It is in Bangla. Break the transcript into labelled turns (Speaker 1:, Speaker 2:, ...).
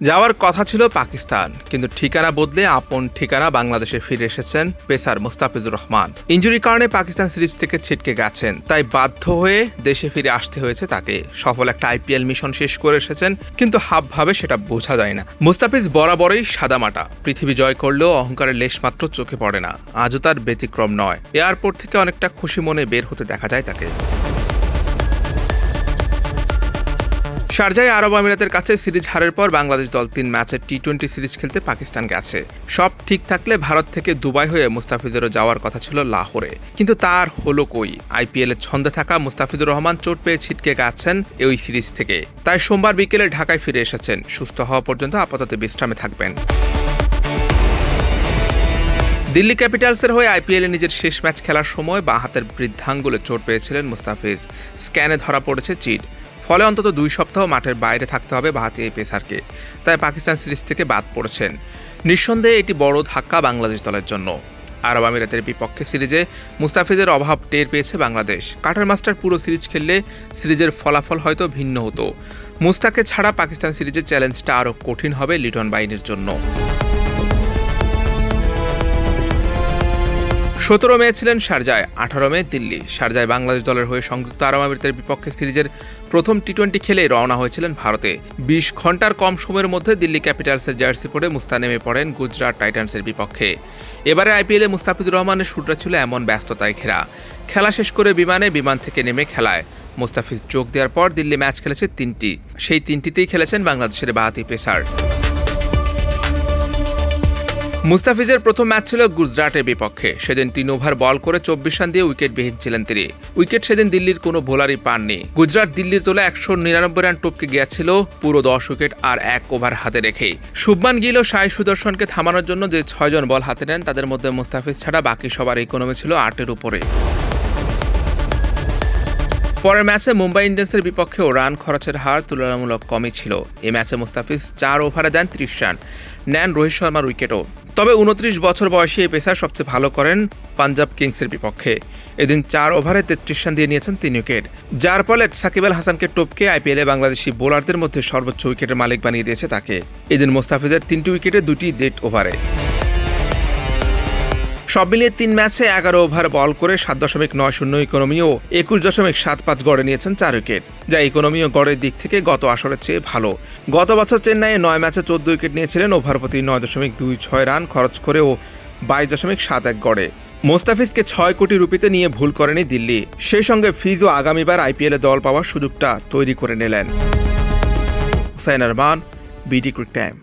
Speaker 1: যাওয়ার কথা ছিল পাকিস্তান, কিন্তু ঠিকানা বদলে আপন ঠিকানা বাংলাদেশে ফিরে এসেছেন পেসার মুস্তাফিজুর রহমান। ইঞ্জুরির কারণে পাকিস্তান সিরিজ থেকে ছিটকে গেছেন, তাই বাধ্য হয়ে দেশে ফিরে আসতে হয়েছে তাকে। সফল একটা আইপিএল মিশন শেষ করে এসেছেন, কিন্তু হাবভাবে সেটা বোঝা যায় না। মুস্তাফিজ বরাবরই সাদামাটা, পৃথিবী জয় করলেও অহংকারের লেশ মাত্র চোখে পড়ে না। আজও তার ব্যতিক্রম নয়। এয়ারপোর্ট থেকে অনেকটা খুশি মনে বের হতে দেখা যায় তাকে। শারজায় আরব আমিরাতের কাছে সিরিজ হারের পর বাংলাদেশ দল তিন ম্যাচের টি টোয়েন্টি সিরিজ খেলতে পাকিস্তান গেছে। সব ঠিক থাকলে ভারত থেকে দুবাই হয়ে মুস্তাফিজেরও যাওয়ার কথা ছিল লাহোরে। কিন্তু তার হলো কই? আইপিএল এর ছন্দে থাকা মুস্তাফিজুর রহমান চোট পেয়ে ছিটকে গেছেন ওই সিরিজ থেকে। তাই সোমবার বিকেলে ঢাকায় ফিরে এসেছেন। সুস্থ হওয়া পর্যন্ত আপাতত বিশ্রামে থাকবেন। দিল্লি ক্যাপিটালসের হয়ে আইপিএলে নিজের শেষ ম্যাচ খেলার সময় বাঁ হাতের বৃদ্ধাঙ্গুলে চোট পেয়েছিলেন মুস্তাফিজ। স্ক্যানে ধরা পড়েছে চিট ফলে অন্তত দুই সপ্তাহ মাঠের বাইরে থাকতে হবে বাহাতি এই পেসারকে। তাই পাকিস্তান সিরিজ থেকে বাদ পড়েছেন। নিঃসন্দেহে এটি বড় ধাক্কা বাংলাদেশ দলের জন্য। আরব আমিরাতের বিপক্ষে সিরিজে মুস্তাফিজের অভাব টের পেয়েছে বাংলাদেশ। কাটার মাস্টার পুরো সিরিজ খেললে সিরিজের ফলাফল হয়তো ভিন্ন হতো। মুস্তাকে ছাড়া পাকিস্তান সিরিজের চ্যালেঞ্জটা আরও কঠিন হবে লিটন বাহিনীর জন্য। সতেরো মে ছিলেন শারজায় আঠারো মে দিল্লি। শারজায় বাংলাদেশ দলের হয়ে সংযুক্ত আরব আমিরাতের বিপক্ষে সিরিজের প্রথম টি টোয়েন্টি খেলে রওনা হয়েছিলেন ভারতে। বিশ ঘণ্টার কম সময়ের মধ্যে দিল্লি ক্যাপিটালসের জার্সি পরে মুস্তা নেমে পড়েন গুজরাট টাইটান্সের বিপক্ষে। এবারে আইপিএলে মুস্তাফিজুর রহমানের শুটটা ছিল এমন ব্যস্ততায় ঘেরা। খেলা শেষ করে বিমানে বিমান থেকে নেমে খেলায়। মুস্তাফিজ যোগ দেওয়ার পর দিল্লি ম্যাচ খেলেছে তিনটি। সেই তিনটিতেই খেলেছেন বাংলাদেশের বাহাতি পেসার। মুস্তাফিজের প্রথম ম্যাচ ছিল গুজরাটের বিপক্ষে। সেদিন তিন ওভার বল করে চব্বিশ রান দিয়ে উইকেটবিহীন ছিলেন তিনি। উইকেট সেদিন দিল্লির কোনো বোলারই পাননি। গুজরাট দিল্লির তোলা একশো নিরানব্বই রান টপকে গিয়েছিল পুরো দশ উইকেট আর এক ওভার হাতে রেখেই। শুভমান গিল ও সাই সুদর্শনকে থামানোর জন্য যে ছয়জন বল হাতে নেন, তাদের মধ্যে মুস্তাফিজ ছাড়া বাকি সবার ইকোনমি ছিল আটের উপরে। পরের ম্যাচে মুম্বাই ইন্ডিয়ান্সের বিপক্ষেও রান খরচের হার তুলনামূলক কমই ছিল। এ ম্যাচে মুস্তাফিজ চার ওভারে দেন ত্রিশ রান, নেন রোহিত শর্মার উইকেটও। তবে উনত্রিশ বছর বয়সী এই পেসার সবচেয়ে ভালো করেন পাঞ্জাব কিংসের বিপক্ষে। এদিন চার ওভারে তেত্রিশ রান দিয়ে নিয়েছেন তিন উইকেট। যার ফলে সাকিব আল হাসানকে টপকে আইপিএলে বাংলাদেশি বোলারদের মধ্যে সর্বোচ্চ উইকেটের মালিক বানিয়ে দিয়েছে তাকে। এদিন মোস্তাফিজের তিনটি উইকেটে দুটি ডেট ওভারে। সব মিলিয়ে তিন ম্যাচে এগারো ওভার বল করে সাত দশমিক নয় শূন্য ইকোনমি ও একুশ দশমিক সাত পাঁচ গড়ে নিয়েছেন চার উইকেট, যা ইকোনমি ও গড়ের দিক থেকে গত আসরের চেয়ে ভালো। গত বছর চেন্নাইয়ে নয় ম্যাচে চোদ্দ উইকেট নিয়েছিলেন, ওভার প্রতি নয় দশমিক দুই ছয় রান খরচ করে ও বাইশ দশমিক সাত এক গড়ে। মোস্তাফিজকে ছয় কোটি রুপিতে নিয়ে ভুল করেনি দিল্লি। সেই সঙ্গে ফিজও আগামীবার আইপিএলে দল পাওয়ার সুযোগটা তৈরি করে নিলেন। Hussain Arman, BD crick time.